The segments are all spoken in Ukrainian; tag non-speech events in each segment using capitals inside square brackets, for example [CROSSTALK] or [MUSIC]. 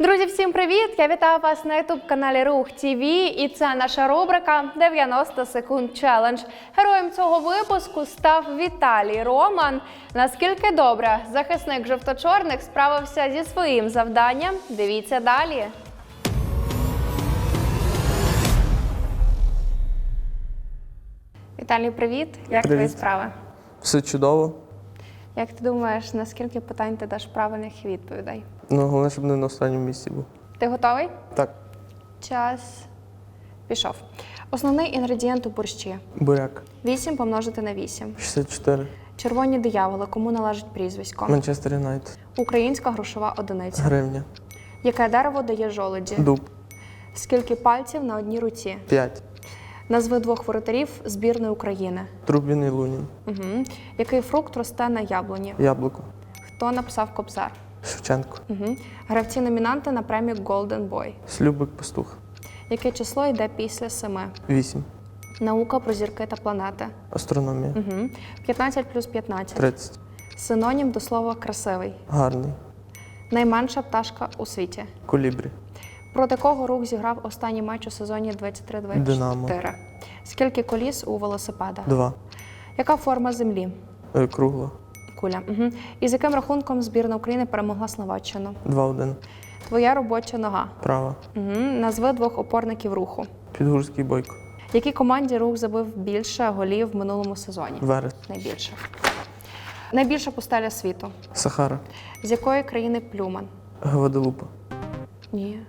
Друзі, всім привіт! Я вітаю вас на youtube каналі Рух ТВ і це наша рубрика 90 секунд челендж. Героєм цього випуску став Віталій Роман. Наскільки добре захисник жовто-чорних справився зі своїм завданням? Дивіться далі. Віталій, привіт! Як твої справи? Все чудово. Як ти думаєш, на скільки питань ти даш правильних відповідей? Ну, головне, щоб не на останньому місці був. Ти готовий? Так, Час пішов. Основний інгредієнт у борщі. буряк. 8 помножити на 8. 64. Червоні дияволи. Кому належить прізвисько? Манчестер Юнайтед. Українська грошова одиниця. Гривня. Яке дерево дає жолуді? Дуб. Скільки пальців на одній руці? 5. Назви двох воротарів збірної України. Трубін і Лунін. Угу. Який фрукт росте на яблуні? Яблуко. Хто написав Кобзар? Шевченко. Угу. Гравці номінанти на премію Golden Boy. Слюбик пастух. Яке число йде після семи? 8. Наука про зірки та планети. Астрономія. Угу. 15 плюс 15. 30. Синонім до слова красивий. Гарний. Найменша пташка у світі. Колібрі. Проти кого рух зіграв останній матч у сезоні 23-24? Динамо. Скільки коліс у велосипеда? 2. Яка форма землі? Е, Кругло. Куля. Угу. І з яким рахунком збірна України перемогла Словаччину? 2-1. Твоя робоча нога. Права. Угу. Назви двох опорників руху. Підгурський бойко. Якій команді рух забив більше голів в минулому сезоні? Верес. Найбільше. Найбільша пустеля світу. Сахара. З якої країни плюман? Гваделупа. Ні.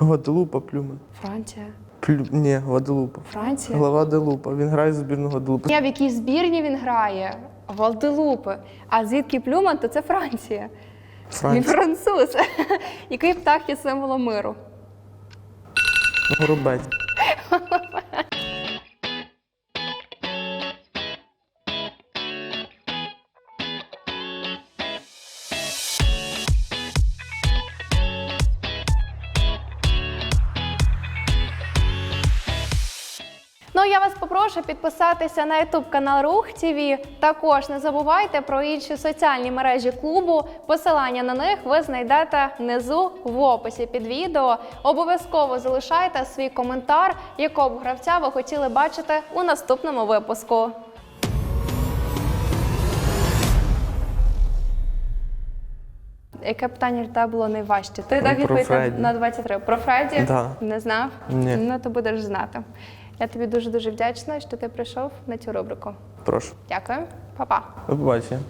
Гваделупа, плюме. Франція. Плю... Ні, Гваделупа. Франція. Глава Делупа. Він грає за збірну Гваделупи. Ні, в якій збірні він грає? Гваделупи. А звідки Плюман, то це Франція. Він Франція. француз. [LAUGHS] Який птах є символом миру? Горобець. Ну я вас попрошу підписатися на YouTube канал Рух ТВ. Також не забувайте про інші соціальні мережі клубу. Посилання на них ви знайдете внизу в описі під відео. Обов'язково залишайте свій коментар, якого гравця ви хотіли бачити у наступному випуску. Яке питання для тебе було найважче? Ти про відповідь на- на 23. Про Фредді? Да. Не знав? Ні. Ну, то будеш знати. Я тобі дуже дуже вдячна, що ти прийшов на цю рубрику. Прошу. Дякую, Па-па. До побачення.